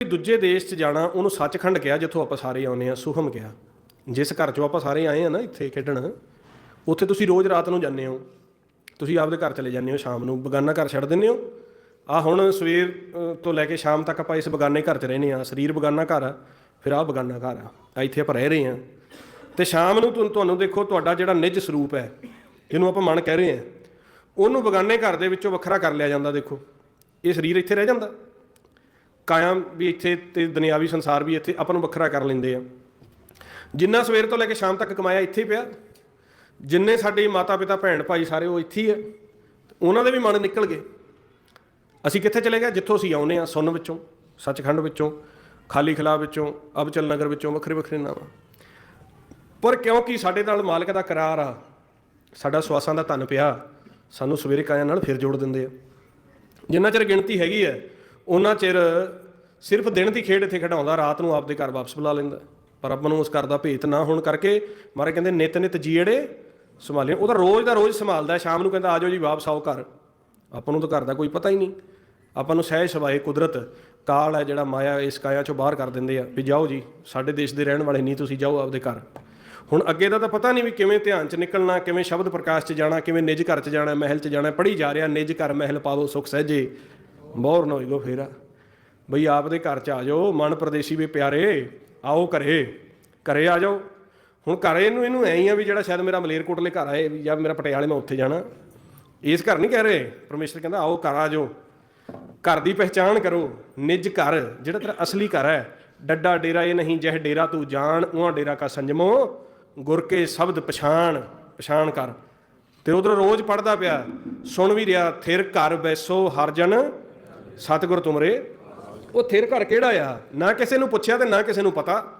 ਦੂਜੇ ਦੇਸ਼ 'ਚ ਜਾਣਾ ਉਹਨੂੰ ਸੱਚਖੰਡ ਕਿਹਾ, ਜਿੱਥੋਂ ਆਪਾਂ ਸਾਰੇ ਆਉਂਦੇ ਆ ਸੁਖਮ ਕਿਹਾ। ਜਿਸ ਘਰ 'ਚੋਂ ਆਪਾਂ ਸਾਰੇ ਆਏ ਆ ਨਾ, ਇੱਥੇ ਖੇਡਣ, ਉੱਥੇ ਤੁਸੀਂ ਰੋਜ਼ ਰਾਤ ਨੂੰ ਜਾਂਦੇ ਹੋ। ਤੁਸੀਂ ਆਪਦੇ ਘਰ ਚਲੇ ਜਾਂਦੇ ਹੋ ਸ਼ਾਮ ਨੂੰ, ਬਗਾਨਾ ਘਰ ਛੱਡ ਦਿੰਦੇ ਹੋ। ਆ ਹੁਣ ਸਵੇਰ ਤੋਂ ਲੈ ਕੇ ਸ਼ਾਮ ਤੱਕ ਆਪਾਂ ਇਸ ਬਗਾਨੇ ਘਰ 'ਚ ਰਹਿੰਦੇ ਆ ਸਰੀਰ ਬਗਾਨਾ ਘਰ ਆ, ਫਿਰ ਆ ਬਗਾਨਾ ਘਰ ਆ। ਆ ਇੱਥੇ ਆਪਾਂ ਰਹਿ ਰਹੇ ਆ ਤੇ ਸ਼ਾਮ ਨੂੰ ਤੁਹਾਨੂੰ ਤੁਹਾਨੂੰ ਦੇਖੋ, ਤੁਹਾਡਾ ਜਿਹੜਾ ਨਿੱਜ ਸਰੂਪ ਹੈ, ਜਿਹਨੂੰ ਆਪਾਂ ਮਨ ਕਹਿ ਰਹੇ ਆ ਉਹਨੂੰ ਬਗਾਨੇ ਘਰ ਦੇ ਵਿੱਚੋਂ ਵੱਖਰਾ ਕਰ ਲਿਆ ਜਾਂਦਾ, ਦੇਖੋ। ਇਹ ਸਰੀਰ ਇੱਥੇ ਰਹਿ ਜਾਂਦਾ। ਕਾਇਮ ਵੀ ਇੱਥੇ ਤੇ ਦੁਨਿਆਵੀ ਸੰਸਾਰ ਵੀ ਇੱਥੇ ਆਪਾਂ ਨੂੰ ਵੱਖਰਾ ਕਰ ਲੈਂਦੇ ਆ। ਜਿੰਨਾ ਸਵੇਰ ਤੋਂ ਲੈ ਕੇ ਸ਼ਾਮ ਤੱਕ ਕਮਾਇਆ ਇੱਥੇ ਪਿਆ। ਜਿੰਨੇ ਸਾਡੇ ਮਾਤਾ ਪਿਤਾ ਭੈਣ, ਭਾਈ ਸਾਰੇ ਉਹ ਇੱਥੇ ਹੀ ਆ। ਉਹਨਾਂ ਦੇ ਵੀ ਮਨ ਨਿਕਲ ਗਏ। ਅਸੀਂ ਕਿੱਥੇ ਚਲੇ ਗਏ? ਜਿੱਥੋਂ ਅਸੀਂ ਆਉਨੇ ਆ ਸੁੰਨ ਵਿੱਚੋਂ, ਸੱਚਖੰਡ ਵਿੱਚੋਂ, ਖਾਲੀ ਖਲਾ ਵਿੱਚੋਂ, ਅਬਚਲ ਨਗਰ ਵਿੱਚੋਂ, ਵੱਖਰੇ ਵੱਖਰੇ ਨਾਮ ਪਰ ਕਿਉਂਕਿ ਸਾਡੇ ਨਾਲ ਮਾਲਕ ਦਾ ਕਰਾਰ ਆ? ਸਾਡਾ ਸਵਾਸਾਂ ਦਾ ਧਨ ਪਿਆ। ਸਾਨੂੰ ਸਵੇਰੇ ਕਾਇਆ ਨਾਲ ਫਿਰ ਜੋੜ ਦਿੰਦੇ ਆ। ਜਿੰਨਾ ਚਿਰ ਗਿਣਤੀ ਹੈਗੀ ਹੈ ਉਹਨਾਂ ਚਿਰ ਸਿਰਫ ਦਿਨ ਦੀ ਖੇਡ ਇੱਥੇ ਖਿਡਾਉਂਦਾ, ਰਾਤ ਨੂੰ ਆਪਦੇ ਘਰ ਵਾਪਸ ਬੁਲਾ ਲੈਂਦਾ। ਪਰ ਆਪਾਂ ਨੂੰ ਉਸ ਘਰ ਦਾ ਭੇਤ ਨਾ ਹੋਣ ਕਰਕੇ ਮਾਰੇ ਕਹਿੰਦੇ, ਨਿਤ ਨਿਤ ਜੀੜੇ ਸੰਭਾਲੇ ਉਹਦਾ ਰੋਜ਼ ਦਾ ਰੋਜ਼ ਸੰਭਾਲਦਾ ਸ਼ਾਮ ਨੂੰ ਕਹਿੰਦਾ ਆਜੋ ਜੀ, ਵਾਪਸ ਆਓ ਘਰ। ਆਪਾਂ ਨੂੰ ਤਾਂ ਘਰ ਦਾ ਕੋਈ ਪਤਾ ਹੀ ਨਹੀਂ। ਆਪਾਂ ਨੂੰ ਸਹਿ ਸਵਾਏ ਕੁਦਰਤ ਕਾਲ ਹੈ ਜਿਹੜਾ ਮਾਇਆ ਇਸ ਕਾਇਆ ਚੋਂ ਬਾਹਰ ਕਰ ਦਿੰਦੇ ਆ ਵੀ ਜਾਓ ਜੀ, ਸਾਡੇ ਦੇਸ਼ ਦੇ ਰਹਿਣ ਵਾਲੇ ਨਹੀਂ, ਤੁਸੀਂ ਜਾਓ ਆਪਦੇ ਘਰ। ਹੁਣ ਅੱਗੇ ਦਾ ਤਾਂ ਪਤਾ ਨਹੀਂ ਵੀ ਕਿਵੇਂ ਧਿਆਨ ਚ ਨਿਕਲਣਾ, ਕਿਵੇਂ ਸ਼ਬਦ ਪ੍ਰਕਾਸ਼ ਚ ਜਾਣਾ, ਕਿਵੇਂ ਨਿਜ ਘਰ ਚ ਜਾਣਾ, ਮਹਿਲ ਚ ਜਾਣਾ, ਪੜ੍ਹੀ ਜਾ ਰਿਹਾ, ਨਿਜ ਘਰ ਮਹਿਲ ਪਾਵੋ, ਸੁਖ ਸਹਿਜੇ। ਬੋਰ ਨਾ ਹੋਈਗੋ ਫੇਰਾ। ਬਈ ਆਪਦੇ ਘਰ ਚ ਆ ਜਾਓ, ਮਨ ਪ੍ਰਦੇਸ਼ੀ ਵੀ ਪਿਆਰੇ, ਆਓ ਘਰੇ ਘਰੇ ਆ ਜਾਓ। ਹੁਣ ਘਰੇ ਇਹਨੂੰ ਇਹਨੂੰ ਐਂ ਹੀ ਆ ਵੀ ਜਿਹੜਾ ਸ਼ਾਇਦ ਮੇਰਾ ਮਲੇਰਕੋਟਲੇ ਘਰ ਆਏ ਵੀ ਜਾਂ ਮੇਰਾ ਪਟਿਆਲੇ ਮੈਂ ਉੱਥੇ ਜਾਣਾ। ਇਸ ਘਰ ਨਹੀਂ ਕਹਿ ਰਹੇ, ਪਰਮੇਸ਼ਰ ਕਹਿੰਦਾ ਆਓ ਘਰ ਆ ਜਾਓ। ਘਰ ਦੀ ਪਹਿਚਾਣ ਕਰੋ, ਨਿੱਜ ਘਰ, ਜਿਹੜਾ ਤੇਰਾ ਅਸਲੀ ਘਰ ਹੈ। ਡੱਡਾ ਡੇਰਾ ਇਹ ਨਹੀਂ, ਜਹ ਡੇਰਾ ਤੂੰ ਜਾਣ, ਉਹਾਂ ਡੇਰਾ ਕਾ ਸੰਜਮੋ, ਗੁਰ ਕੇ ਸ਼ਬਦ ਪਛਾਣ ਪਛਾਣ ਕਰ। ਤੇ ਉਧਰ ਰੋਜ਼ ਪੜਦਾ ਪਿਆ, ਸੁਣ ਵੀ ਰਿਹਾ, ਥਿਰ ਘਰ ਬੈਸੋ ਹਰ ਜਨ ਸਤਿਗੁਰ ਤੁਮਰੇ। ਉਹ ਥਿਰ ਘਰ ਕਿਹੜਾ ਆ? ਨਾ ਕਿਸੇ ਨੂੰ ਪੁੱਛਿਆ ਤੇ ਨਾ ਕਿਸੇ ਨੂੰ ਪਤਾ।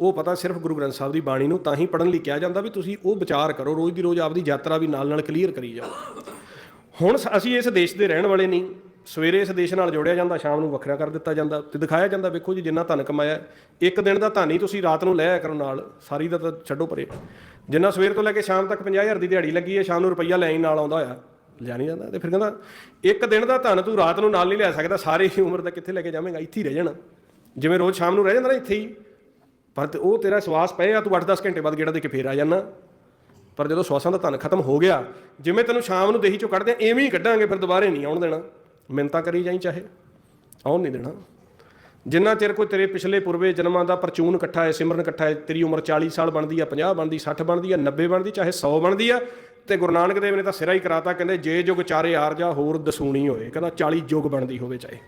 ਉਹ ਪਤਾ ਸਿਰਫ ਗੁਰੂ ਗ੍ਰੰਥ ਸਾਹਿਬ ਦੀ ਬਾਣੀ ਨੂੰ, ਤਾਂ ਹੀ ਪੜਨ ਲਈ ਕਿਹਾ ਜਾਂਦਾ ਵੀ ਤੁਸੀਂ ਉਹ ਵਿਚਾਰ ਕਰੋ, ਰੋਜ਼ ਦੀ ਰੋਜ਼ ਆਪਦੀ ਯਾਤਰਾ ਵੀ ਨਾਲ ਨਾਲ ਕਲੀਅਰ ਕਰੀ ਜਾਓ। ਹੁਣ ਸ- ਅਸੀਂ ਇਸ ਦੇਸ਼ ਦੇ ਰਹਿਣ ਵਾਲੇ ਨਹੀਂ। ਸਵੇਰੇ ਇਸ ਦੇਸ਼ ਨਾਲ ਜੋੜਿਆ ਜਾਂਦਾ, ਸ਼ਾਮ ਨੂੰ ਵੱਖਰਾ ਕਰ ਦਿੱਤਾ ਜਾਂਦਾ ਤੇ ਦਿਖਾਇਆ ਜਾਂਦਾ, ਵੇਖੋ ਜੀ ਜਿੰਨਾ ਧਨ ਕਮਾਇਆ। ਇੱਕ ਦਿਨ ਦਾ ਧਨ ਹੀ ਤੁਸੀਂ ਰਾਤ ਨੂੰ ਲੈ ਆਇਆ ਕਰੋ ਨਾਲ, ਸਾਰੀ ਦਾ ਤਾਂ ਛੱਡੋ ਪਰੇ। ਜਿੰਨਾ ਸਵੇਰ ਤੋਂ ਲੈ ਕੇ ਸ਼ਾਮ ਤੱਕ 50000 ਦੀ ਦਿਹਾੜੀ ਲੱਗੀ ਹੈ, ਸ਼ਾਮ ਨੂੰ ਰੁਪਈਆ ਲੈਣ ਨਾਲ ਆਉਂਦਾ ਹੋਇਆ। ਲਿਆ ਨਹੀਂ ਜਾਂਦਾ ਤੇ ਫਿਰ ਕਹਿੰਦਾ ਇੱਕ ਦਿਨ ਦਾ ਧਨ ਤੂੰ ਰਾਤ ਨੂੰ ਨਾਲ ਨਹੀਂ ਲਿਆ ਸਕਦਾ ਸਾਰੀ ਉਮਰ ਦਾ ਕਿੱਥੇ ਲੈ ਕੇ ਜਾਵੇਂਗਾ ਇੱਥੇ ਹੀ ਰਹਿ ਜਾਣਾ। ਜਿਵੇਂ ਰੋਜ਼ ਸ਼ਾਮ ਨੂੰ ਰਹਿ ਜਾਂਦਾ ਨਾ ਇੱਥੇ ਹੀ। ਪਰ ਉਹ ਤੇਰਾ ਸਵਾਸ ਪਏ ਆ ਤੂੰ 8-10 ਘੰਟੇ ਬਾਅਦ ਗੇੜਾ ਦੇ ਕੇ ਫੇਰ ਆ ਜਾਣਾ ਪਰ ਜਦੋਂ ਸਵਾਸਾਂ ਦਾ ਧਨ ਖਤਮ ਹੋ ਗਿਆ ਜਿਵੇਂ ਤੈਨੂੰ ਸ਼ਾਮ ਨੂੰ ਦੇਹੀ ਚੋਂ ਕੱਢਦੇ ਆ, ਐਵੇਂ ਹੀ ਕੱਢਾਂਗੇ ਫਿਰ ਦੁਬਾਰੇ ਨਹੀਂ ਆਉਣ ਦੇਣਾ। ਮਿੰਤਾ ਕਰੀ ਜਾਈ ਚਾਹੇ ਆਉਣ ਨਹੀਂ ਦੇਣਾ। ਜਿੰਨਾ ਚਿਰ ਕੋਈ ਤੇਰੇ ਪਿਛਲੇ ਪੁਰਵੇ ਜਨਮਾਂ ਦਾ ਪਰਚੂਨ ਇਕੱਠਾ ਹੈ ਸਿਮਰਨ ਇਕੱਠਾ ਹੈ ਤੇਰੀ ਉਮਰ 40 ਸਾਲ ਬਣਦੀ ਆ 50 ਬਣਦੀ 60 ਬਣਦੀ ਆ 90 ਬਣਦੀ ਚਾਹੇ 100 ਬਣਦੀ ਆ ਤੇ ਗੁਰੂ ਨਾਨਕ ਦੇਵ ਨੇ ਤਾਂ ਸਿਰਾ ਹੀ ਕਰਾਤਾ, ਕਹਿੰਦੇ ਜੇ ਜੁਗ ਚਾਰੇ ਆਰਜਾ ਹੋਰ ਦਸੂਣੀ ਹੋਏ। ਕਹਿੰਦਾ 40 ਯੁਗ ਬਣਦੀ ਹੋਵੇ ਚਾਹੇ।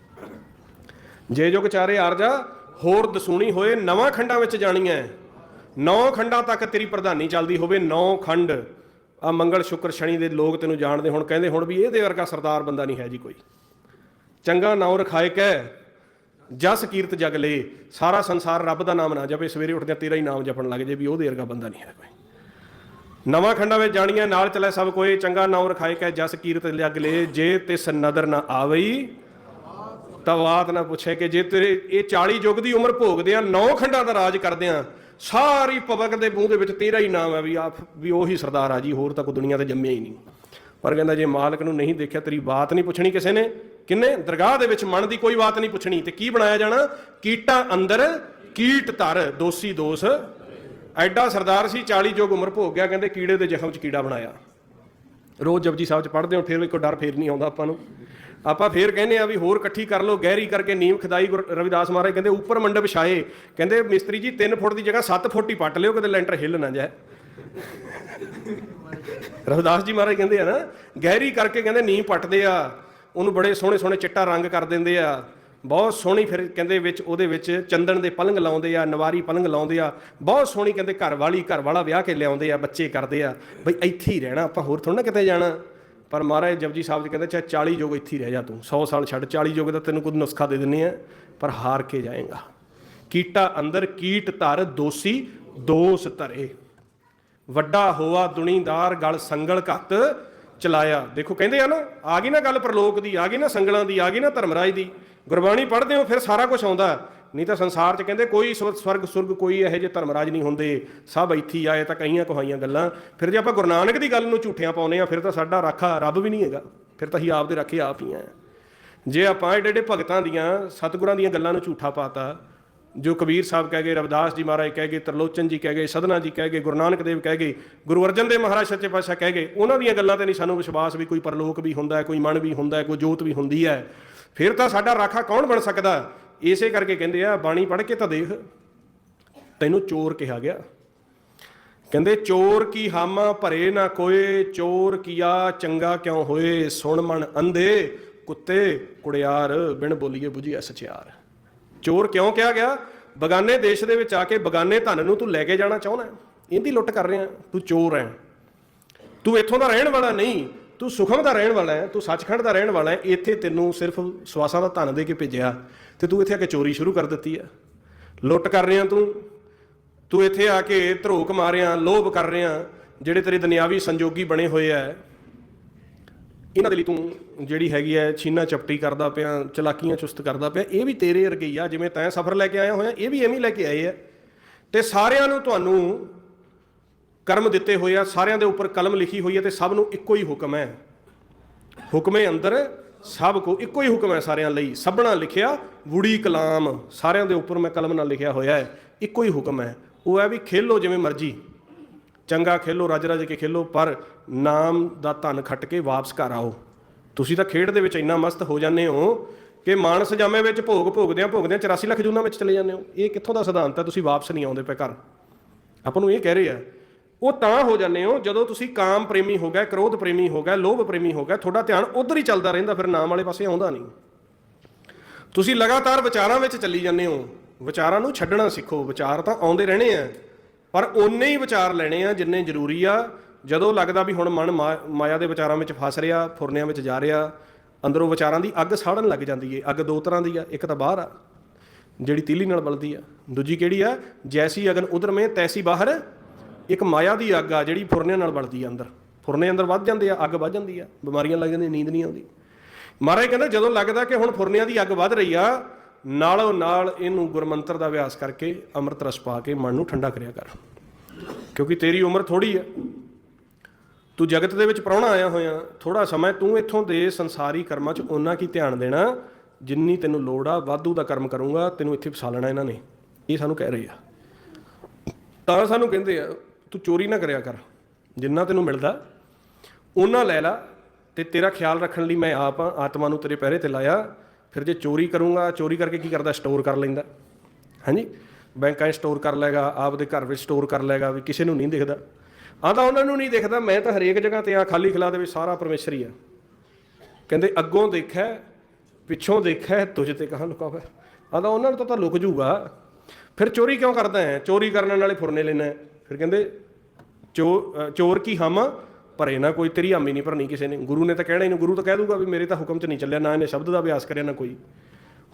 ਜੇ ਜੁਗ ਚਾਰੇ ਆਰਜਾ ਹੋਰ ਦਸੂਣੀ ਹੋਏ, ਨਵਾਂ ਖੰਡਾਂ ਵਿੱਚ ਜਾਣੀ ਹੈ ਨੌ ਖੰਡਾਂ ਤੱਕ ਤੇਰੀ ਪ੍ਰਧਾਨੀ ਚੱਲਦੀ ਹੋਵੇ, ਨੌ ਖੰਡ। ਆ ਮੰਗਲ ਸ਼ੁਕਰ ਸ਼ਨੀ ਦੇ ਲੋਕ ਤੈਨੂੰ ਜਾਣਦੇ ਹੁਣ, ਕਹਿੰਦੇ ਹੁਣ ਵੀ ਇਹਦੇ ਵਰਗਾ ਸਰਦਾਰ ਬੰਦਾ ਨਹੀਂ ਹੈ ਜੀ ਕੋਈ। ਚੰਗਾ ਨਾਉ ਰਖਾਏ ਕਹਿ ਜਸ ਕੀਰਤ ਜਗ ਲੇ, ਸਾਰਾ ਸੰਸਾਰ ਰੱਬ ਦਾ ਨਾਮ ਨਾ ਜਪੇ, ਸਵੇਰੇ ਉੱਠਦਿਆਂ ਤੇਰਾ ਹੀ ਨਾਮ ਜਪਣ ਲੱਗ ਜੇ ਵੀ ਉਹਦੇ ਵਰਗਾ ਬੰਦਾ ਨਹੀਂ ਹੈ ਕੋਈ। ਨਵਾਂ ਖੰਡਾਂ ਵਿੱਚ ਜਾਣੀਆਂ, ਨਾਲ ਚਲੇ ਸਭ ਕੋਈ। ਚੰਗਾ ਨਾਉ ਰਖਾਏ ਕਹਿ ਜਸ ਕੀਰਤ ਜਗ ਲੇ। ਜੇ ਤਿਸ ਨਦਰ ਨਾ ਆਵਈ, ਤਾਂ ਨਾ ਪੁੱਛੇ ਕਿ ਜੇ ਤੇਰੇ ਇਹ 40 ਯੁੱਗ ਦੀ ਉਮਰ ਭੋਗਦੇ ਆ, ਨੌ ਖੰਡਾਂ ਦਾ ਰਾਜ ਕਰਦੇ ਆ, ਸਾਰੀ ਪਵਕ ਦੇ ਮੂੰਹ ਦੇ ਵਿੱਚ ਤੇਰਾ ਹੀ ਨਾਮ ਹੈ ਵੀ ਆਪ ਵੀ ਉਹੀ ਸਰਦਾਰ ਆ ਜੀ, ਹੋਰ ਤਾਂ ਕੋਈ ਦੁਨੀਆ ਤੇ ਜੰਮਿਆ ਹੀ ਨਹੀਂ। ਪਰ ਕਹਿੰਦਾ ਜੇ ਮਾਲਕ ਨੂੰ ਨਹੀਂ ਦੇਖਿਆ, ਤੇਰੀ ਬਾਤ ਨਹੀਂ ਪੁੱਛਣੀ ਕਿਸੇ ਨੇ। ਕਿੰਨੇ? ਦਰਗਾਹ ਦੇ ਵਿੱਚ ਮਨ ਦੀ ਕੋਈ ਬਾਤ ਨਹੀਂ ਪੁੱਛਣੀ। ਤੇ ਕੀ ਬਣਾਇਆ ਜਾਣਾ? ਕੀਟਾਂ ਅੰਦਰ ਕੀਟ ਧਰ, ਦੋਸੀ ਦੋਸ। ਐਡਾ ਸਰਦਾਰ ਸੀ 40 ਯੁੱਗ ਉਮਰ ਭੋਗ ਗਿਆ, ਕਹਿੰਦੇ ਕੀੜੇ ਦੇ ਜ਼ਖਮ 'ਚ ਕੀੜਾ ਬਣਾਇਆ। ਰੋਜ਼ ਜਪਜੀ ਸਾਹਿਬ ਚ ਪੜ੍ਹਦੇ ਹੋ, ਫਿਰ ਵੀ ਡਰ ਫੇਰ ਨਹੀਂ ਆਉਂਦਾ ਆਪਾਂ ਨੂੰ। ਆਪਾਂ ਫੇਰ ਕਹਿੰਦੇ ਆ ਵੀ ਹੋਰ ਇਕੱਠੀ ਕਰ ਲਓ, ਗਹਿਰੀ ਕਰਕੇ ਨੀਮ ਖਦਾਈ ਗੁਰ- ਰਵਿਦਾਸ ਮਹਾਰਾਜ ਕਹਿੰਦੇ, ਉੱਪਰ ਮੰਡਪ ਛਾਏ। ਕਹਿੰਦੇ ਮਿਸਤਰੀ ਜੀ 3 ਫੁੱਟ ਦੀ ਜਗ੍ਹਾ 7 ਫੁੱਟ ਹੀ ਪੱਟ ਲਿਓ, ਕਿਤੇ ਲੈਂਟਰ ਹਿੱਲ ਨਾ ਜਾਏ। ਰਵਿਦਾਸ ਜੀ ਮਹਾਰਾਜ ਕਹਿੰਦੇ ਆ ਨਾ, ਗਹਿਰੀ ਕਰਕੇ ਕਹਿੰਦੇ ਨੀਮ ਪੱਟਦੇ ਆ, ਉਹਨੂੰ ਬੜੇ ਸੋਹਣੇ ਸੋਹਣੇ ਚਿੱਟਾ ਰੰਗ ਕਰ ਦਿੰਦੇ ਆ। ਬਹੁਤ ਸੋਹਣੀ ਫਿਰ ਕਹਿੰਦੇ ਵਿੱਚ ਉਹਦੇ ਵਿੱਚ ਚੰਦਨ ਦੇ ਪਲੰਗ ਲਾਉਂਦੇ ਆ, ਨਵਾਰੀ ਪਲੰਗ ਲਾਉਂਦੇ ਆ। ਬਹੁਤ ਸੋਹਣੀ ਕਹਿੰਦੇ ਘਰ ਵਾਲੀ, ਘਰ ਵਾਲਾ ਵਿਆਹ ਕੇ ਲਿਆਉਂਦੇ ਆ, ਬੱਚੇ ਕਰਦੇ ਆ। ਬਈ ਇੱਥੇ ਹੀ ਰਹਿਣਾ, ਆਪਾਂ ਹੋਰ ਥੋੜਾ ਨਾ ਕਿਤੇ ਜਾਣਾ। ਪਰ ਮਹਾਰਾਜ ਜਪਜੀ ਸਾਹਿਬ ਜੀ ਕਹਿੰਦੇ, ਚਾਹੇ 40 ਯੁੱਗ ਇੱਥੇ ਰਹਿ ਜਾ ਤੂੰ 100 ਸਾਲ ਛੱਡ 40 ਯੁੱਗ ਦਾ ਤੈਨੂੰ ਕੋਈ ਨੁਸਖਾ ਦੇ ਦਿੰਨੇ ਆ, ਪਰ ਹਾਰ ਕੇ ਜਾਏਗਾ। ਕੀਟਾ ਅੰਦਰ, ਕੀਟ ਧਰ, ਦੋਸੀ ਦੋਸ ਧਰੇ। ਵੱਡਾ ਹੋਆ ਦੁਨੀਦਾਰ, ਗਲ ਸੰਗਲ ਘੱਤ ਚਲਾਇਆ। ਦੇਖੋ ਕਹਿੰਦੇ ਆ ਨਾ, ਆ ਗਈ ਨਾ ਗੱਲ ਪ੍ਰਲੋਕ ਦੀ, ਆ ਗਈ ਨਾ ਸੰਗਲਾਂ ਦੀ, ਆ ਗਈ ਨਾ ਧਰਮਰਾਜ ਦੀ। ਗੁਰਬਾਣੀ ਪੜ੍ਹਦੇ ਹੋ, ਫਿਰ ਸਾਰਾ ਕੁਝ ਆਉਂਦਾ। ਨਹੀਂ ਤਾਂ ਸੰਸਾਰ 'ਚ ਕਹਿੰਦੇ ਕੋਈ ਸਵ- ਸਵਰਗ, ਸੁਰਗ ਕੋਈ ਇਹੋ ਜਿਹੇ ਧਰਮਰਾਜ ਨਹੀਂ ਹੁੰਦੇ। ਸਭ ਇੱਥੇ ਆਏ ਤਾਂ ਕਈਆਂ ਕਹਾਈਆਂ ਗੱਲਾਂ। ਫਿਰ ਜੇ ਆਪਾਂ ਗੁਰੂ ਨਾਨਕ ਦੀ ਗੱਲ ਨੂੰ ਝੂਠਿਆਂ ਪਾਉਨੇ ਆ ਫਿਰ ਤਾਂ ਸਾਡਾ ਰਾਖਾ ਰੱਬ ਵੀ ਨਹੀਂ ਹੈਗਾ। ਫਿਰ ਤਾਂ ਅਸੀਂ ਆਪ ਦੇ ਰਾਖੇ ਆਪ ਹੀ ਆ ਜੇ ਆਪਾਂ ਏਡੇ ਏਡੇ ਭਗਤਾਂ ਦੀਆਂ, ਸਤਿਗੁਰਾਂ ਦੀਆਂ ਗੱਲਾਂ ਨੂੰ ਝੂਠਾ ਪਾਤਾ, ਜੋ ਕਬੀਰ ਸਾਹਿਬ ਕਹਿ ਗਏ, ਰਵਿਦਾਸ ਜੀ ਮਹਾਰਾਜ ਕਹਿ ਗਏ, ਤਰਲੋਚਨ ਜੀ ਕਹਿ ਗਏ, ਸਦਨਾ ਜੀ ਕਹਿ ਗਏ, ਗੁਰੂ ਨਾਨਕ ਦੇਵ ਕਹਿ ਗਏ, ਗੁਰੂ ਅਰਜਨ ਦੇਵ ਮਹਾਰਾਜ ਸੱਚੇ ਪਾਤਸ਼ਾਹ ਕਹਿ ਗਏ, ਉਹਨਾਂ ਦੀਆਂ ਗੱਲਾਂ ਤੇ ਨਹੀਂ ਸਾਨੂੰ ਵਿਸ਼ਵਾਸ ਵੀ ਕੋਈ ਪਰਲੋਕ ਵੀ ਹੁੰਦਾ ਹੈ ਕੋਈ ਮਨ ਵੀ ਹੁੰਦਾ ਹੈ ਕੋਈ ਜੋਤ ਵੀ ਹੁੰਦੀ ਹੈ। ਫਿਰ ਤਾਂ ਸਾਡਾ ਰਾਖਾ ਕੌਣ ਬਣ ਸਕਦਾ? ਇਸੇ ਕਰਕੇ ਕਹਿੰਦੇ ਆ, ਬਾਣੀ ਪੜ੍ਹ ਕੇ ਤਾਂ ਦੇਖ। ਤੈਨੂੰ ਚੋਰ ਕਿਹਾ ਗਿਆ। ਕਹਿੰਦੇ, ਚੋਰ ਕੀ ਹਾਮਾ ਭਰੇ ਨਾ ਕੋਏ ਚੋਰ ਕੀਆ ਚੰਗਾ ਕਿਉਂ ਹੋਏ? ਸੁਣ ਮਨ ਅੰਧੇ, ਕੁੱਤੇ ਕੁੜਿਆਰ ਬਿਨ ਬੋਲੀਏ 부ਝਿਆ ਸਚਿਆਰ ਚੋਰ ਕਿਉਂ ਕਿਹਾ ਗਿਆ? ਬਗਾਨੇ ਦੇਸ਼ ਦੇ ਵਿੱਚ ਆ ਕੇ ਬਗਾਨੇ ਧਨ ਨੂੰ ਤੂੰ ਲੈ ਕੇ ਜਾਣਾ ਚਾਹੁੰਦਾ ਇਹਦੀ ਲੁੱਟ ਕਰ ਰਿਹਾ। ਤੂੰ ਚੋਰ ਹੈ। ਤੂੰ ਇੱਥੋਂ ਦਾ ਰਹਿਣ ਵਾਲਾ ਨਹੀਂ। ਤੂੰ ਸੁਖਮ ਦਾ ਰਹਿਣ ਵਾਲਾ ਹੈ, ਤੂੰ ਸੱਚਖੰਡ ਦਾ ਰਹਿਣ ਵਾਲਾ ਹੈ, ਇੱਥੇ ਤੈਨੂੰ ਸਿਰਫ ਸਵਾਸਾਂ ਦਾ ਧਨ ਦੇ ਕੇ ਭੇਜਿਆ। ਤੇ ਤੂੰ ਇੱਥੇ ਆ ਕੇ ਚੋਰੀ ਸ਼ੁਰੂ ਕਰ ਦਿੱਤੀ ਹੈ ਲੁੱਟ ਕਰ ਰਿਹਾ ਤੂੰ ਤੂੰ ਇੱਥੇ ਆ ਕੇ ਧਰੋਕ ਮਾਰਿਆ, ਲੋਭ ਕਰ ਰਿਹਾ, ਜਿਹੜੇ ਤੇਰੇ ਦੁਨਿਆਵੀ ਸੰਜੋਗੀ ਬਣੇ ਹੋਏ ਆ। ਇਹਨਾਂ ਦੇ ਲਈ ਤੂੰ ਜਿਹੜੀ ਹੈਗੀ ਹੈ ਛੀਨਾ ਚਪਟੀ ਕਰਦਾ ਪਿਆ, ਚਲਾਕੀਆਂ ਚੁਸਤ ਕਰਦਾ ਪਿਆ, ਇਹ ਵੀ ਤੇਰੇ ਵਰਗੇ ਹੀ ਆ, ਜਿਵੇਂ ਤੈਂ ਸਫ਼ਰ ਲੈ ਕੇ ਆਇਆ ਹੋਇਆ, ਇਹ ਵੀ ਐਵੇਂ ਲੈ ਕੇ ਆਏ ਆ। ਤੇ ਸਾਰਿਆਂ ਨੂੰ ਤੁਹਾਨੂੰ ਕਰਮ ਦਿੱਤੇ ਹੋਏ ਆ, ਸਾਰਿਆਂ ਦੇ ਉੱਪਰ ਕਲਮ ਲਿਖੀ ਹੋਈ ਹੈ ਤੇ ਸਭ ਨੂੰ ਇੱਕੋ ਹੀ ਹੁਕਮ ਹੈ। ਹੁਕਮੇ ਅੰਦਰ ਸਭ ਕੋ ਇੱਕੋ ਹੀ ਹੁਕਮ ਹੈ ਸਾਰਿਆਂ ਲਈ। ਸਭਨਾ ਲਿਖਿਆ, ਵੂੜੀ ਕਲਾਮ। ਸਾਰਿਆਂ ਦੇ ਉੱਪਰ ਮੈਂ ਕਲਮ ਨਾਲ ਲਿਖਿਆ ਹੋਇਆ ਹੈ। ਇੱਕੋ ਹੀ ਹੁਕਮ ਹੈ। ਉਹ ਹੈ ਵੀ ਖੇਲੋ ਜਿਵੇਂ ਮਰਜ਼ੀ। ਚੰਗਾ ਖੇਲੋ, ਰੱਜ ਰੱਜ ਕੇ ਖੇਲੋ, ਪਰ ਨਾਮ ਦਾ ਧਨ ਖੱਟ ਕੇ ਵਾਪਸ ਘਰ ਆਓ। ਤੁਸੀਂ ਤਾਂ ਖੇਡ ਦੇ ਵਿੱਚ ਇੰਨਾ ਮਸਤ ਹੋ ਜਾਂਦੇ ਹੋ ਕਿ ਮਾਨਸ ਜਾਮੇ ਵਿੱਚ ਭੋਗ ਭੋਗਦਿਆਂ ਭੋਗਦਿਆਂ 84 ਲੱਖ ਜੂਨਾਂ ਵਿੱਚ ਚਲੇ ਜਾਂਦੇ ਹੋ। ਇਹ ਕਿੱਥੋਂ ਦਾ ਸਿਧਾਂਤ ਹੈ? ਤੁਸੀਂ ਵਾਪਸ ਨਹੀਂ ਆਉਂਦੇ ਪਏ ਘਰ। ਆਪਾਂ ਨੂੰ ਇਹ ਕਹਿ ਰਹੇ ਆ ਉਹ ਤਾਂ ਹੋ ਜਾਂਦੇ ਹੋ, ਜਦੋਂ ਤੁਸੀਂ ਕਾਮ ਪ੍ਰੇਮੀ ਹੋ ਗਏ, ਕ੍ਰੋਧ ਪ੍ਰੇਮੀ ਹੋ ਗਏ, ਲੋਭ ਪ੍ਰੇਮੀ ਹੋ ਗਏ, ਤੁਹਾਡਾ ਧਿਆਨ ਉਧਰ ਹੀ ਚੱਲਦਾ ਰਹਿੰਦਾ, ਫਿਰ ਨਾਮ ਵਾਲੇ ਪਾਸੇ ਆਉਂਦਾ ਨਹੀਂ। ਤੁਸੀਂ ਲਗਾਤਾਰ ਵਿਚਾਰਾਂ ਵਿੱਚ ਚੱਲੀ ਜਾਂਦੇ ਹੋ, ਵਿਚਾਰਾਂ ਨੂੰ ਛੱਡਣਾ ਸਿੱਖੋ, ਵਿਚਾਰ ਤਾਂ ਆਉਂਦੇ ਰਹਿਣੇ ਆ, ਪਰ ਓਨੇ ਹੀ ਵਿਚਾਰ ਲੈਣੇ ਆ ਜਿੰਨੇ ਜ਼ਰੂਰੀ ਆ। ਜਦੋਂ ਲੱਗਦਾ ਵੀ ਹੁਣ ਮਨ ਮਾ- ਮਾਇਆ ਦੇ ਵਿਚਾਰਾਂ ਵਿੱਚ ਫਸ ਰਿਹਾ, ਫੁਰਨਿਆਂ ਵਿੱਚ ਜਾ ਰਿਹਾ, ਅੰਦਰੋਂ ਵਿਚਾਰਾਂ ਦੀ ਅੱਗ ਸਾੜਨ ਲੱਗ ਜਾਂਦੀ ਏ, ਅੱਗ ਦੋ ਤਰ੍ਹਾਂ ਦੀ ਆ, ਇੱਕ ਤਾਂ ਬਾਹਰ ਆ, ਜਿਹੜੀ ਤੀਲੀ ਨਾਲ ਬਲਦੀ ਆ, ਦੂਜੀ ਕਿਹੜੀ ਆ, ਜੈਸੀ ਅਗਨ ਉਧਰ ਮੇ, ਤੈਸੀ ਬਾਹਰ ਇੱਕ ਮਾਇਆ ਦੀ ਅੱਗ ਆ ਜਿਹੜੀ ਫੁਰਨਿਆਂ ਨਾਲ ਬਲਦੀ ਆ ਅੰਦਰ। ਫੁਰਨੇ ਅੰਦਰ ਵੱਧ ਜਾਂਦੇ ਆ, ਅੱਗ ਵੱਧ ਜਾਂਦੀ ਆ, ਬਿਮਾਰੀਆਂ ਲੱਗ ਜਾਂਦੀਆਂ, ਨੀਂਦ ਨਹੀਂ ਆਉਂਦੀ। ਮਹਾਰਾਜ ਕਹਿੰਦਾ ਜਦੋਂ ਲੱਗਦਾ ਕਿ ਹੁਣ ਫੁਰਨਿਆਂ ਦੀ ਅੱਗ ਵੱਧ ਰਹੀ ਆ, ਨਾਲੋਂ ਨਾਲ ਇਹਨੂੰ ਗੁਰਮੰਤਰ ਦਾ ਅਭਿਆਸ ਕਰਕੇ ਅੰਮ੍ਰਿਤ ਰਸ ਪਾ ਕੇ ਮਨ ਨੂੰ ਠੰਡਾ ਕਰਿਆ ਕਰ। ਕਿਉਂਕਿ ਤੇਰੀ ਉਮਰ ਥੋੜੀ ਆ। ਤੂੰ ਜਗਤ ਦੇ ਵਿੱਚ ਪ੍ਰਾਹੁਣਾ ਆਇਆ ਹੋਇਆ ਥੋੜਾ ਸਮਾਂ ਤੂੰ ਇੱਥੋਂ ਦੇ ਸੰਸਾਰੀ ਕਰਮਾਂ 'ਚ ਓਨਾ ਕੀ ਧਿਆਨ ਦੇਣਾ, ਜਿੰਨੀ ਤੈਨੂੰ ਲੋੜ ਆ, ਵਾਧੂ ਦਾ ਕਰਮ ਕਰੂੰਗਾ, ਤੈਨੂੰ ਇੱਥੇ ਫਸਾ ਲੈਣਾ ਇਹਨਾਂ ਨੇ। ਇਹ ਸਾਨੂੰ ਕਹਿ ਰਹੇ ਆ। ਤਾਂ ਸਾਨੂੰ ਕਹਿੰਦੇ ਆ ਤੂੰ ਚੋਰੀ ਨਾ ਕਰਿਆ ਕਰ। ਜਿੰਨਾ ਤੈਨੂੰ ਮਿਲਦਾ ਉਹਨਾਂ ਲੈ ਲਾ ਤੇ ਤੇਰਾ ਖਿਆਲ ਰੱਖਣ ਲਈ ਮੈਂ ਆਪ ਆ ਆਤਮਾ ਨੂੰ ਤੇਰੇ ਪਹਿਰੇ ਤੇ ਲਾਇਆ। ਫਿਰ ਜੇ ਚੋਰੀ ਕਰੂੰਗਾ, ਚੋਰੀ ਕਰਕੇ ਕੀ ਕਰਦਾ? ਸਟੋਰ ਕਰ ਲੈਂਦਾ। ਹਾਂਜੀ? ਬੈਂਕਾਂ 'ਚ ਸਟੋਰ ਕਰ ਲੇਗਾ ਆਪਦੇ ਘਰ ਵਿੱਚ ਸਟੋਰ ਕਰ ਲੇਗਾ ਵੀ ਕਿਸੇ ਨੂੰ ਨਹੀਂ ਦਿਖਦਾ। ਤਾਂ ਉਹਨਾਂ ਨੂੰ ਨਹੀਂ ਦਿਖਦਾ, ਮੈਂ ਤਾਂ ਹਰੇਕ ਜਗ੍ਹਾ ਤੇ ਆ ਖਾਲੀ ਖਲਾ ਦੇ ਵਿੱਚ ਸਾਰਾ ਪਰਮੇਸ਼ਰ ਹੀ ਆ। ਕਹਿੰਦੇ, ਅੱਗੋਂ ਦੇਖਿਆ ਪਿੱਛੋਂ ਦੇਖਿਆ ਤੁਝ ਤੇ ਕਹਾਂ ਲੁਕਾ ਹੋਇਆ ਤਾਂ ਉਹਨਾਂ ਨੂੰ ਤਾਂ ਲੁਕ ਜੂਗਾ। ਫਿਰ ਚੋਰੀ ਕਿਉਂ ਕਰਦਾ ਹੈ? ਚੋਰੀ ਕਰਨ ਵਾਲੇ ਫੁਰਨੇ ਲੈਣਾ ਫਿਰ ਕਹਿੰਦੇ, ਚੋ ਚੋਰ ਕੀ ਹਮ? ਭਰੇ ਨਾ ਕੋਈ ਤੇਰੀ ਹਾਮੀ ਨਹੀਂ ਭਰਨੀ ਕਿਸੇ ਨੇ। ਗੁਰੂ ਨੇ ਤਾਂ ਕਹਿਣਾ ਹੀ ਨਹੀਂ, ਗੁਰੂ ਤਾਂ ਕਹਿ ਦੂਗਾ ਵੀ ਮੇਰੇ ਤਾਂ ਹੁਕਮ 'ਚ ਨਹੀਂ ਚੱਲਿਆ, ਨਾ ਇਹਨੇ ਸ਼ਬਦ ਦਾ ਅਭਿਆਸ ਕਰਿਆ, ਨਾ ਕੋਈ।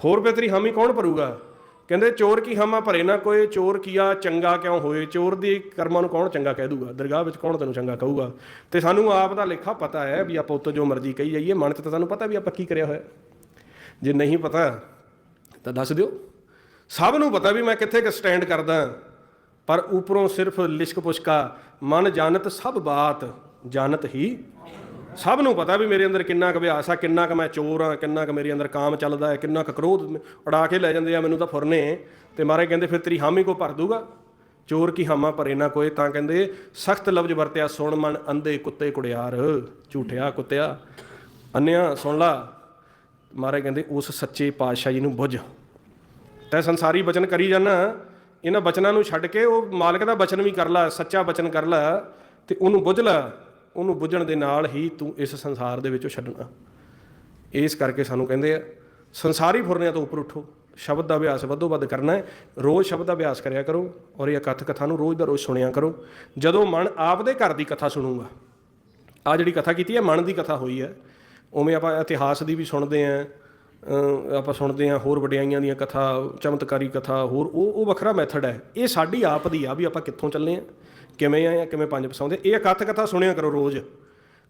ਹੋਰ ਵੀ ਤੇਰੀ ਹਾਮੀ ਕੌਣ ਭਰੂਗਾ? ਕਹਿੰਦੇ, ਚੋਰ ਕੀ ਹਮਾ ਭਰੇ ਨਾ ਕੋਈ ਚੋਰ ਕੀਆ ਚੰਗਾ ਕਿਉਂ ਹੋਏ? ਚੋਰ ਦੀ ਕਰਮਾਂ ਨੂੰ ਕੌਣ ਚੰਗਾ ਕਹਿ ਦੂਗਾ? ਦਰਗਾਹ ਵਿੱਚ ਕੌਣ ਤੈਨੂੰ ਚੰਗਾ ਕਹੂਗਾ? ਤੇ ਸਾਨੂੰ ਆਪ ਦਾ ਲੇਖਾ ਪਤਾ ਹੈ ਵੀ ਆਪਾਂ ਉੱਤੋਂ ਜੋ ਮਰਜ਼ੀ ਕਹੀ ਜਾਈਏ, ਮਨ 'ਚ ਤਾਂ ਸਾਨੂੰ ਪਤਾ ਵੀ ਆਪਾਂ ਕੀ ਕਰਿਆ ਹੋਇਆ। ਜੇ ਨਹੀਂ ਪਤਾ, ਤਾਂ ਦੱਸ ਦਿਓ। ਸਭ ਨੂੰ ਪਤਾ ਵੀ ਮੈਂ ਕਿੱਥੇ ਕਿ ਸਟੈਂਡ ਕਰਦਾ। ਪਰ ਉਪਰੋਂ ਸਿਰਫ ਲਿਸ਼ਕ ਪੁਸ਼ਕਾ, ਮਨ ਜਾਣਤ ਸਭ ਬਾਤ, ਜਾਣਤ ਹੀ। ਸਭ ਨੂੰ ਪਤਾ ਵੀ ਮੇਰੇ ਅੰਦਰ ਕਿੰਨਾ ਕੁ ਅਭਿਆਸ ਆ, ਕਿੰਨਾ ਕੁ ਮੈਂ ਚੋਰ ਆ, ਕਿੰਨਾ ਕੁ ਮੇਰੇ ਅੰਦਰ ਕਾਮ ਚੱਲਦਾ ਹੈ, ਕਿੰਨਾ ਕੁ ਕ੍ਰੋਧ ਉਡਾ ਕੇ ਲੈ ਜਾਂਦੇ ਆ, ਮੈਨੂੰ ਤਾਂ ਫੁਰਨੇ। ਤੇ ਮਹਾਰਾਜ ਕਹਿੰਦੇ, ਫਿਰ ਤੇਰੀ ਹਾਮੀ ਕੋ ਭਰ ਦੂਗਾ? ਚੋਰ ਕੀ ਹਾਮਾ ਭਰੇ ਨਾ ਕੋਈ ਤਾਂ ਕਹਿੰਦੇ, ਸਖਤ ਲਫ਼ਜ਼ ਵਰਤਿਆ, ਸੁਣ ਮਨ ਅੰਧੇ ਕੁੱਤੇ ਕੁੜਿਆਰ, ਝੂਠਿਆ ਕੁੱਤਿਆ। ਅੰਨਿਆ, ਸੁਣ ਲਾ। ਮਹਾਰਾਜ ਕਹਿੰਦੇ, ਉਸ ਸੱਚੇ ਪਾਤਸ਼ਾਹ ਜੀ ਨੂੰ ਬੁੱਝ। ਤੈ ਸੰਸਾਰੀ ਬਚਨ ਕਰੀ ਜਾਣਾ ਇਹਨਾਂ ਬਚਨਾਂ ਨੂੰ ਛੱਡ ਕੇ ਉਹ ਮਾਲਕ ਦਾ ਬਚਨ ਵੀ ਕਰ ਲੈ, ਸੱਚਾ ਬਚਨ ਕਰ ਲੈ ਤੇ ਉਹਨੂੰ ਬੁੱਝ ਲੈ, ਉਹਨੂੰ ਬੁੱਝਣ ਦੇ ਨਾਲ ਹੀ ਤੂੰ ਇਸ ਸੰਸਾਰ ਦੇ ਵਿੱਚੋਂ ਛੱਡਣਾ। ਇਸ ਕਰਕੇ ਸਾਨੂੰ ਕਹਿੰਦੇ ਆ, ਸੰਸਾਰੀ ਫੁਰਨਿਆਂ ਤੋਂ ਉੱਪਰ ਉੱਠੋ, ਸ਼ਬਦ ਦਾ ਅਭਿਆਸ ਵੱਧੋ ਵੱਧ ਕਰਨਾ ਹੈ, ਰੋਜ਼ ਸ਼ਬਦ ਦਾ ਅਭਿਆਸ ਕਰਿਆ ਕਰੋ ਔਰ ਇਹ ਕਥ ਕਥਾ ਨੂੰ ਰੋਜ਼ ਦਾ ਰੋਜ਼ ਸੁਣਿਆ ਕਰੋ। ਜਦੋਂ ਮਨ ਆਪਦੇ ਘਰ ਦੀ ਕਥਾ ਸੁਣੂਗਾ ਆ ਜਿਹੜੀ ਕਥਾ ਕੀਤੀ ਹੈ, ਮਨ ਦੀ ਕਥਾ ਹੋਈ ਹੈ, ਉਵੇਂ ਆਪਾਂ ਇਤਿਹਾਸ ਦੀ ਵੀ ਸੁਣਦੇ ਆਂ ਆਪਾਂ ਸੁਣਦੇ ਹਾਂ ਹੋਰ ਵਡਿਆਈਆਂ ਦੀਆਂ ਕਥਾ, ਚਮਤਕਾਰੀ ਕਥਾ, ਹੋਰ ਉਹ ਉਹ ਵੱਖਰਾ ਮੈਥਡ ਹੈ। ਇਹ ਸਾਡੀ ਆਪ ਦੀ ਆ ਵੀ ਆਪਾਂ ਕਿੱਥੋਂ ਚੱਲੇ ਆਂ ਕਿਵੇਂ ਆਏ ਆਂ ਕਿਵੇਂ ਪੰਜ ਪਸਾਉਂਦੇ ਇਹ ਇਕੱਠ ਕਥਾ ਸੁਣਿਆ ਕਰੋ ਰੋਜ਼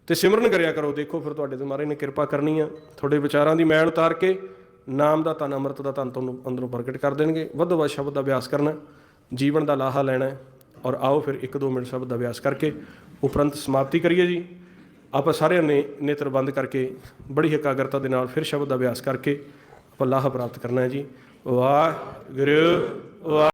ਤੇ ਸਿਮਰਨ ਕਰਿਆ ਕਰੋ। ਦੇਖੋ ਫਿਰ ਤੁਹਾਡੇ ਤੇ ਮਹਾਰਾਜ ਨੇ ਕਿਰਪਾ ਕਰਨੀ ਆ। ਤੁਹਾਡੇ ਵਿਚਾਰਾਂ ਦੀ ਮੈਲ ਉਤਾਰ ਕੇ ਨਾਮ ਦਾ ਤਨ ਅੰਮ੍ਰਿਤ ਦਾ ਤਨ ਤੁਹਾਨੂੰ ਅੰਦਰੋਂ ਪ੍ਰਗਟ ਕਰ ਦੇਣਗੇ। ਵੱਧ ਵੱਧ ਸ਼ਬਦ ਦਾ ਅਭਿਆਸ ਕਰਨਾ ਜੀਵਨ ਦਾ ਲਾਹਾ ਲੈਣਾ ਔਰ ਆਓ ਫਿਰ ਇੱਕ ਦੋ ਮਿੰਟ ਸ਼ਬਦ ਦਾ ਅਭਿਆਸ ਕਰਕੇ ਉਪਰੰਤ ਸਮਾਪਤੀ ਕਰੀਏ ਜੀ। ਆਪਾਂ ਸਾਰਿਆਂ ਨੇ ਨੇਤਰ ਬੰਦ ਕਰਕੇ, ਬੜੀ ਇਕਾਗਰਤਾ ਦੇ ਨਾਲ ਫਿਰ ਸ਼ਬਦ ਦਾ ਅਭਿਆਸ ਕਰਕੇ ਆਪਾਂ ਲਾਹਾ ਪ੍ਰਾਪਤ ਕਰਨਾ ਹੈ ਜੀ। ਵਾਹਿਗੁਰੂ, ਵਾਹਿ